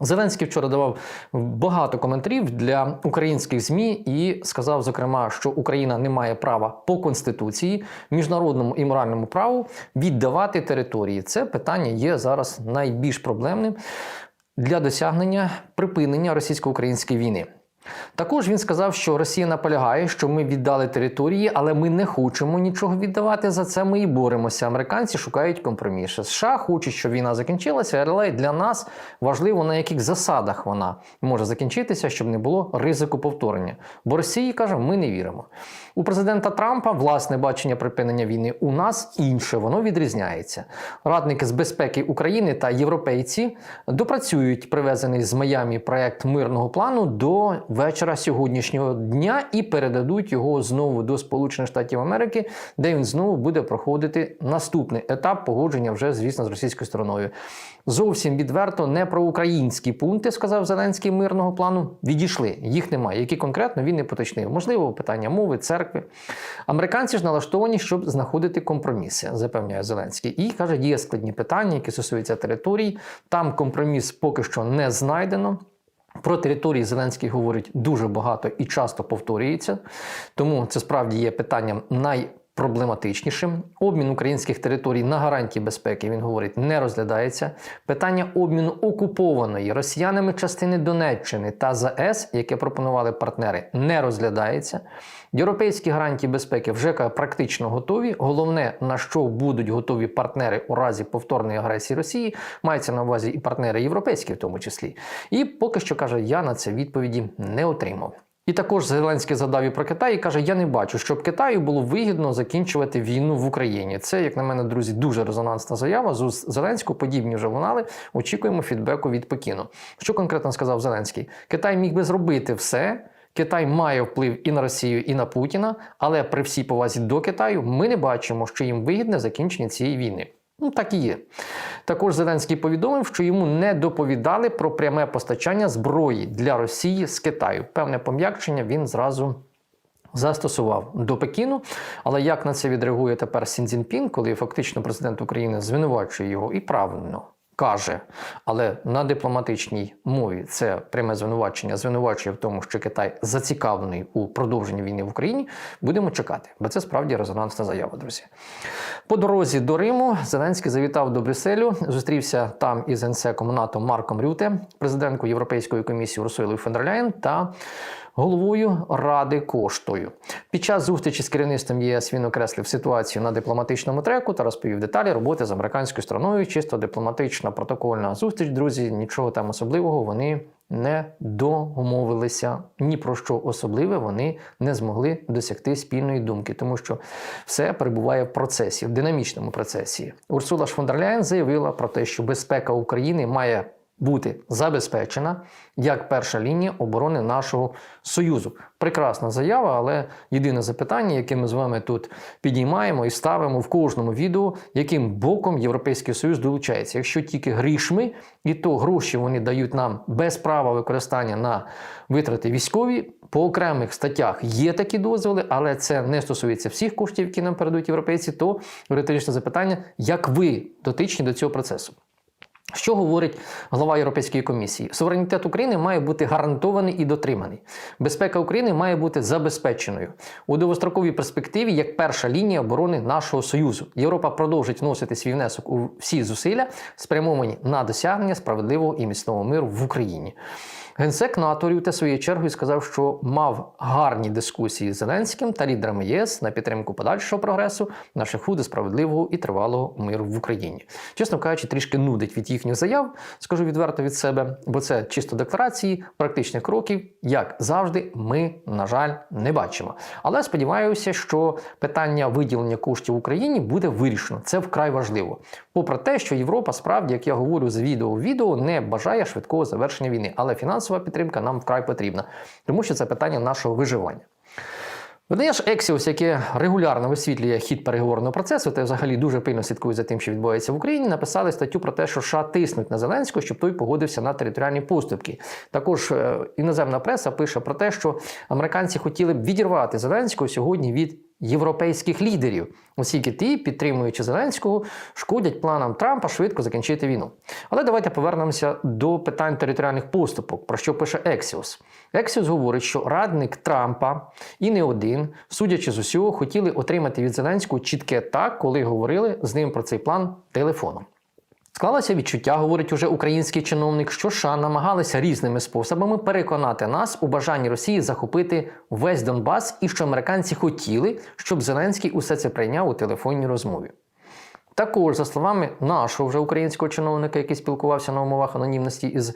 Зеленський вчора давав багато коментарів для українських змі і сказав, зокрема, що Україна не має права по конституції, міжнародному і моральному праву віддавати території. Це питання є зараз найбільш проблемним для досягнення припинення російсько-української війни. Також він сказав, що Росія наполягає, що ми віддали території, але ми не хочемо нічого віддавати. За це ми і боремося. Американці шукають компроміси. США хочуть, щоб війна закінчилася, але для нас важливо на яких засадах вона може закінчитися, щоб не було ризику повторення. Бо Росії каже, ми не віримо. У президента Трампа власне бачення припинення війни у нас інше, воно відрізняється. Радники з безпеки України та європейці допрацюють привезений з Майамі проект мирного плану до вечора сьогоднішнього дня і передадуть його знову до Сполучених Штатів Америки, де він знову буде проходити наступний етап погодження вже, звісно, з російською стороною. Зовсім відверто не про українські пункти, сказав Зеленський мирного плану. Відійшли, їх немає. Які конкретно він не поточнив. Можливо, питання мови, церкви. Американці ж налаштовані, щоб знаходити компроміси, запевняє Зеленський. І каже, є складні питання, які стосуються територій. Там компроміс поки що не знайдено. Про території Зеленський говорить дуже багато і часто повторюється, тому це справді є питанням найпроблематичнішим. Обмін українських територій на гарантії безпеки він говорить не розглядається. Питання обміну окупованої росіянами частини Донеччини та ЗАЕС, яке пропонували партнери, не розглядається. Європейські гарантії безпеки вже практично готові. Головне, на що будуть готові партнери у разі повторної агресії Росії, мається на увазі і партнери європейські, в тому числі. І поки що каже, я на це відповіді не отримав. І також Зеленський задав і про Китай і каже: Я не бачу, щоб Китаю було вигідно закінчувати війну в Україні. Це, як на мене, друзі, дуже резонансна заява. З Зеленського подібні вже лунали. Очікуємо фідбеку від Пекіну. Що конкретно сказав Зеленський? Китай міг би зробити все. Китай має вплив і на Росію, і на Путіна, але при всій повазі до Китаю ми не бачимо, що їм вигідне закінчення цієї війни. Ну так і є. Також Зеленський повідомив, що йому не доповідали про пряме постачання зброї для Росії з Китаю. Певне пом'якшення він зразу. Застосував до Пекіну, але як на це відреагує тепер Сін Цзіньпін, коли фактично президент України звинувачує його і правильно каже, але на дипломатичній мові це пряме звинувачення, звинувачує в тому, що Китай зацікавлений у продовженні війни в Україні. Будемо чекати, бо це справді резонансна заява, друзі. По дорозі до Риму Зеленський завітав до Брюсселю, зустрівся там із генсеком НАТО Марком Рюте, президенткою Європейської комісії Урсуєлою Фондерляєн та головою Ради коштою. Під час зустрічі з керівництвом ЄС він окреслив ситуацію на дипломатичному треку та розповів деталі роботи з американською стороною. Чисто дипломатична протокольна зустріч, друзі. Нічого там особливого вони не домовилися ні про що особливе. Вони не змогли досягти спільної думки, тому що все перебуває в процесі, в динамічному процесі. Урсула ж фон дер Ляєн заявила про те, що безпека України має бути забезпечена як перша лінія оборони нашого союзу. Прекрасна заява, але єдине запитання, яке ми з вами тут підіймаємо і ставимо в кожному відео, яким боком Європейський Союз долучається. Якщо тільки грішми, і то гроші вони дають нам без права використання на витрати військові. По окремих статтях є такі дозволи, але це не стосується всіх коштів, які нам передають європейці. То риторичне запитання, як ви дотичні до цього процесу? Що говорить глава Європейської комісії? Суверенітет України має бути гарантований і дотриманий. Безпека України має бути забезпеченою у довгостроковій перспективі як перша лінія оборони нашого союзу. Європа продовжить вносити свій внесок у всі зусилля, спрямовані на досягнення справедливого і міцного миру в Україні. Генсек НАТО Рюте своєю чергою сказав, що мав гарні дискусії з Зеленським та лідерами ЄС на підтримку подальшого прогресу на шляху до справедливого і тривалого миру в Україні. Чесно кажучи, трішки нудить від їхніх заяв, скажу відверто від себе, бо це чисто декларації, практичних кроків, як завжди, ми, на жаль, не бачимо. Але сподіваюся, що питання виділення коштів Україні буде вирішено. Це вкрай важливо. Попри те, що Європа справді, як я говорю з відео в відео, не бажає швидкого завершення війни, але фінансова підтримка нам вкрай потрібна, тому що це питання нашого виживання. Видання ж Ексіус, яке регулярно висвітлює хід переговорного процесу, та взагалі дуже пильно слідкує за тим, що відбувається в Україні, написали статтю про те, що США тиснуть на Зеленського, щоб той погодився на територіальні поступки. Також е, іноземна преса пише про те, що американці хотіли б відірвати Зеленського сьогодні від європейських лідерів, оскільки ті, підтримуючи Зеленського, шкодять планам Трампа швидко закінчити війну. Але давайте повернемося до питань територіальних поступок, про що пише Ексіос. Ексіос говорить, що радник Трампа і не один, судячи з усього, хотіли отримати від Зеленського чітке так, коли говорили з ним про цей план телефоном. Склалося відчуття, говорить уже український чиновник, що США намагалися різними способами переконати нас у бажанні Росії захопити весь Донбас, і що американці хотіли, щоб Зеленський усе це прийняв у телефонній розмові. Також, за словами нашого вже українського чиновника, який спілкувався на умовах анонімності із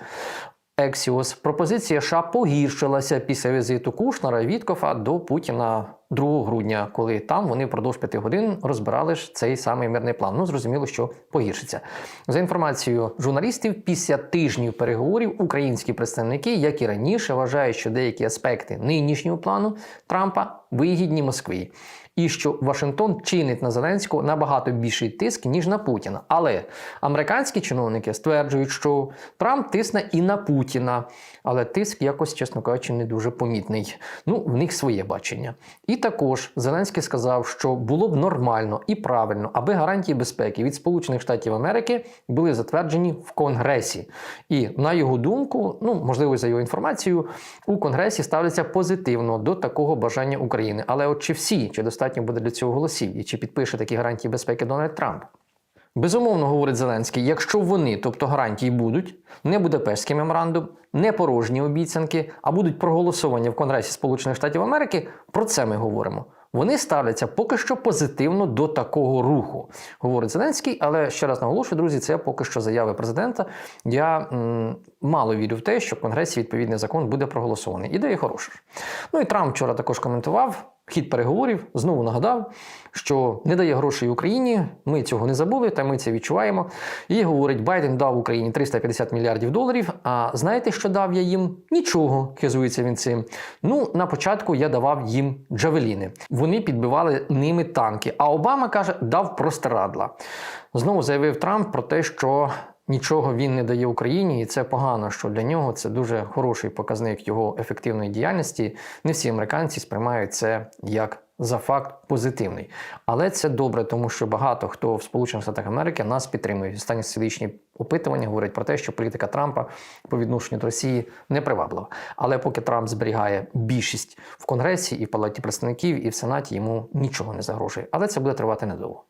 Ексіос, пропозиція США погіршилася після візиту Кушнера і Віткофа до Путіна 2 грудня, коли там вони впродовж п'яти годин розбирали ж цей самий мирний план. Ну, зрозуміло, що погіршиться. За інформацією журналістів, після тижнів переговорів українські представники, як і раніше, вважають, що деякі аспекти нинішнього плану Трампа вигідні Москві. І що Вашингтон чинить на Зеленського набагато більший тиск, ніж на Путіна. Але американські чиновники стверджують, що Трамп тисне і на Путіна, але тиск якось, чесно кажучи, не дуже помітний. Ну, в них своє бачення. І також Зеленський сказав, що було б нормально і правильно, аби гарантії безпеки від Сполучених Штатів Америки були затверджені в Конгресі. І на його думку, ну можливо, за його інформацією, у Конгресі ставляться позитивно до такого бажання України. Але от чи всі, чи достатньо буде для цього голосів, і чи підпише такі гарантії безпеки Дональд Трамп? Безумовно, говорить Зеленський, якщо вони, тобто гарантії, будуть, не Будапештський меморандум, не порожні обіцянки, а будуть проголосовані в Конгресі Сполучених Штатів Америки, про це ми говоримо. Вони ставляться поки що позитивно до такого руху, говорить Зеленський. Але ще раз наголошую, друзі, це поки що заяви президента. Я м, мало вірю в те, що в Конгресі відповідний закон буде проголосований. Ідея хороша. Ну і Трамп вчора також коментував. Хід переговорів знову нагадав, що не дає грошей Україні. Ми цього не забули, та ми це відчуваємо. І говорить, Байден дав Україні 350 мільярдів доларів. А знаєте, що дав я їм? Нічого, хизується він цим. Ну, на початку я давав їм джавеліни. Вони підбивали ними танки. А Обама каже, дав простирадла. Знову заявив Трамп про те, що. Нічого він не дає Україні, і це погано, що для нього це дуже хороший показник його ефективної діяльності. Не всі американці сприймають це як за факт позитивний. Але це добре, тому що багато хто в Сполучених Штатах Америки нас підтримує. Останні стратегічні опитування говорять про те, що політика Трампа по відношенню до Росії не приваблива. Але поки Трамп зберігає більшість в Конгресі і в Палаті представників, і в Сенаті йому нічого не загрожує. Але це буде тривати недовго.